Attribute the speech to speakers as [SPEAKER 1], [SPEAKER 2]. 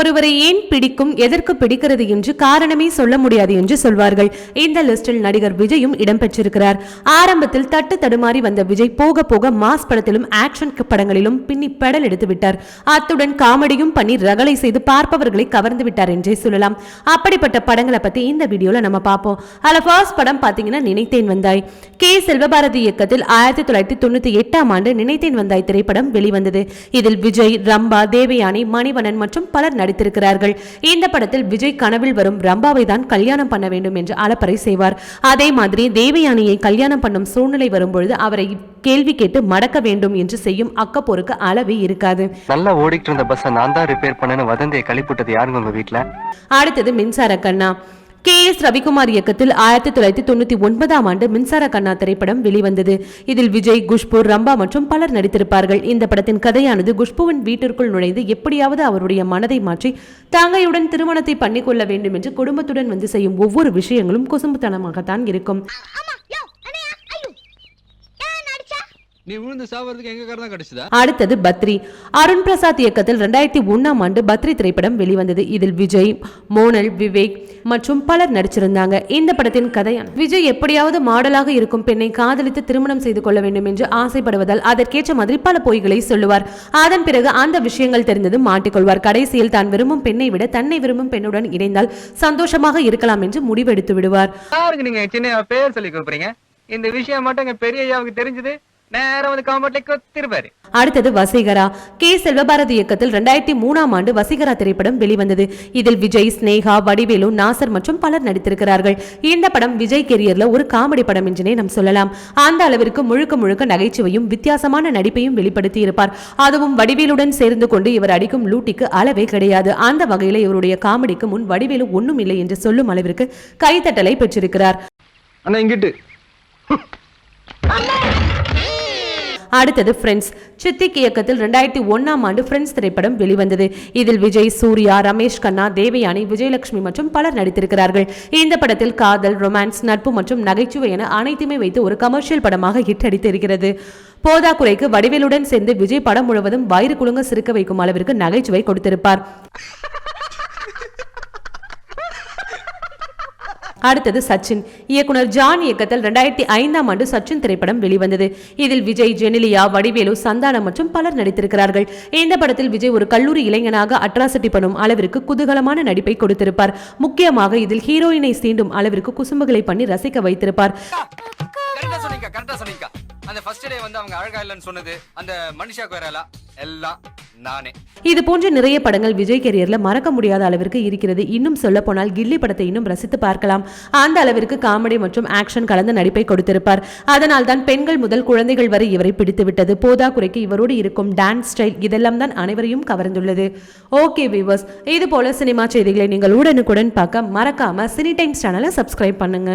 [SPEAKER 1] ஒருவரை ஏன் பிடிக்கும் எதற்கு பிடிக்கிறது என்று காரணமே சொல்ல முடியாது என்று சொல்வார்கள். இந்த லிஸ்டில் நடிகர் விஜயும் இடம்பெற்றிருக்கிறார். ஆரம்பத்தில் தட்டு தடுமாறி வந்த விஜய் போக போக மாஸ் படத்திலும் ஆக்ஷன் படங்களிலும் பின்னி பெடல் எடுத்து விட்டார். அத்துடன் காமெடியும் பண்ணி ரகளை செய்து பார்ப்பவர்களை கவர்ந்து விட்டார் என்றே சொல்லலாம். அப்படிப்பட்ட படங்களை பத்தி இந்த வீடியோல நம்ம பார்ப்போம். அதுல ஃபர்ஸ்ட் படம் பாத்தீங்கன்னா நினைத்தேன் வந்தாய். கே. செல்வபாரதி இயக்கத்தில் ஆயிரத்தி தொள்ளாயிரத்தி தொண்ணூத்தி எட்டாம் ஆண்டு நினைத்தேன் வந்தாய் திரைப்படம் வெளிவந்தது. இதில் விஜய் ரம்பா தேவயானி மணிவனன் மற்றும் பலர் நடித்திருக்கிறார்கள். இந்த படத்தில் விஜய் கனவில் வரும் ரம்பாவை தான் கல்யாணம் பண்ண வேண்டும் என்று அலப்பறை செய்வார். அதே மாதிரி தேவயானியை கல்யாணம் பண்ணும் சூழ்நிலை வரும்பொழுது அவரை கேள்வி கேட்டு மடக்க வேண்டும் என்று செய்யும் அக்கப்போருக்கு அளவே இருக்காது.
[SPEAKER 2] நல்லா ஓடிட்டு இருந்த பஸ்ஸை நான் தான் ரிப்பேர் பண்ணேன்னு வதந்தியை கழிப்புட்டது யாருங்க உங்க வீட்ல?
[SPEAKER 1] அடுத்தது மின்சார கண்ணா. கே எஸ் ரவிக்குமார் இயக்கத்தில் ஆயிரத்தி தொள்ளாயிரத்தி தொண்ணூத்தி ஒன்பதாம் ஆண்டு மின்சார கண்ணா திரைப்படம் வெளிவந்தது. இதில் விஜய் குஷ்பு ரம்பா மற்றும் பலர் நடித்திருப்பார்கள். இந்த படத்தின் கதையானது குஷ்புவின் வீட்டிற்குள் நுழைந்து எப்படியாவது அவருடைய மனதை மாற்றி தாங்கையுடன் திருமணத்தை பண்ணிக்கொள்ள வேண்டும் என்று குடும்பத்துடன் வந்து செய்யும் ஒவ்வொரு விஷயங்களும் கொசும்புத்தனமாகத்தான் இருக்கும்.
[SPEAKER 3] நீ விழுந்து சாவறதுக்கு எங்க காரணம் கிடைச்சதா?
[SPEAKER 1] அடுத்தது பத்ரி. அருண் பிரசாத் இயக்கத்தில் ரெண்டாயிரத்தி ஒன்னாம் ஆண்டு பத்ரி திரைப்படம் வெளிவந்தது. இதில் விஜய் மோனல் விவேக் மற்றும் பலர் நடிச்சிருந்தாங்க. இந்த படத்தின் கதையான விஜய் எப்படியாவது மாடலாக இருக்கும் பெண்ணை காதலித்து திருமணம் செய்து கொள்ள வேண்டும் என்று ஆசைப்படுவதால் அதற்கேற்ற மாதிரி பல பொய்களை சொல்லுவார். அதன் பிறகு அந்த விஷயங்கள் தெரிந்தது மாட்டிக்கொள்வார். கடைசியில் தான் விரும்பும் பெண்ணை விட தன்னை விரும்பும் பெண்ணுடன் இணைந்தால் சந்தோஷமாக இருக்கலாம் என்று முடிவெடுத்து விடுவார்.
[SPEAKER 2] இந்த விஷயம் மட்டும் பெரிய தெரிஞ்சது? நேரம் வந்து காமெண்ட்ல கொத்திருப்பாரு.
[SPEAKER 1] அடுத்தது வசீகரா. கே செல்வபாரதி இயக்கத்தில் ரெண்டாயிரத்தி மூணாம் ஆண்டு வசீகரா திரைப்படம் வெளிவந்தது. இதில் விஜய் ஸ்னேகா வடிவேலு நாசர் மற்றும் பலர் நடித்திருக்கிறார்கள். இந்த படம் விஜய் கெரியர்ல ஒரு காமெடி படம் என்றே நாம் சொல்லலாம். அந்த அளவிற்கு முழுக்க முழுக்க நகைச்சுவையும் வித்தியாசமான நடிப்பையும் வெளிப்படுத்தி இருப்பார் அதுவும் வடிவேலுடன் சேர்ந்து கொண்டு இவர் அடிக்கும் லூட்டிக்கு அளவே கிடையாது. அந்த வகையில இவருடைய காமெடிக்கு முன் வடிவேலு ஒண்ணும் இல்லை என்று சொல்லும் அளவிற்கு கைத்தட்டலை பெற்றிருக்கிறார்.
[SPEAKER 3] அண்ணா இங்கிட்டு.
[SPEAKER 1] அடுத்தது ஃப்ரெண்ட்ஸ் சித்திக் இயக்கத்தில் ரெண்டாயிரத்தி ஒன்னாம் ஆண்டு ஃப்ரெண்ட்ஸ் திரைப்படம் வெளிவந்தது. இதில் விஜய் சூர்யா ரமேஷ் கண்ணா தேவயானி விஜயலட்சுமி மற்றும் பலர் நடித்திருக்கிறார்கள். இந்த படத்தில் காதல் ரொமான்ஸ் நட்பு மற்றும் நகைச்சுவை என அனைத்துமே வைத்து ஒரு கமர்ஷியல் படமாக ஹிட் அடித்திருக்கிறது. போதாக்குறைக்கு வடிவேலுடன் சேர்ந்து விஜய் படம் முழுவதும் வயிறு குலுங்க சிரிக்க வைக்கும் அளவிற்கு நகைச்சுவை கொடுத்திருப்பார். அடுத்தது சச்சின். இயக்குனர் ஜான் இயக்கத்தில் ரெண்டாயிரத்தி ஐந்தாம் ஆண்டு சச்சின் திரைப்படம் வெளிவந்தது. இதில் விஜய் ஜெனிலியா வடிவேலு சந்தானம் மற்றும் பலர் நடித்திருக்கிறார்கள். இந்த படத்தில் விஜய் ஒரு கல்லூரி இளைஞனாக அட்ராசிட்டி பண்ணும் அளவிற்கு குதூகலமான நடிப்பை கொடுத்திருப்பார். முக்கியமாக இதில் ஹீரோயினை சீண்டும் அளவிற்கு குசும்புகளை பண்ணி ரசிக்க வைத்திருப்பார்.
[SPEAKER 4] அந்த ஃபர்ஸ்ட் டே வந்து அவங்க அழகா இல்லைன்னு சொன்னது அந்த மனுஷா வரல எல்லாம் நானே.
[SPEAKER 1] இது போன்ற நிறைய படங்கள் விஜய் கெரியர்ல மறக்க முடியாத அளவிற்கு இருக்கிறது. இன்னும் சொல்ல போனால் கில்லி படத்தை இன்னும் ரசித்து பார்க்கலாம். அந்த அளவிற்கு காமெடி மற்றும் ஆக்ஷன் கலந்த நடிப்பை கொடுத்திருப்பார். அதனால் தான் பெண்கள் முதல் குழந்தைகள் வரை இவரை பிடித்து விட்டது போதா குறைக்கு இவரோடு இருக்கும் டான்ஸ் ஸ்டைல் இதெல்லாம் தான் அனைவரையும் கவர்ந்துள்ளது. ஓகே வியூவர்ஸ் இது போல சினிமா செய்திகளை நீங்கள் உடனுக்குடன் பார்க்க மறக்காம சினி டைம்ஸ் சேனலை சப்ஸ்கிரைப் பண்ணுங்க.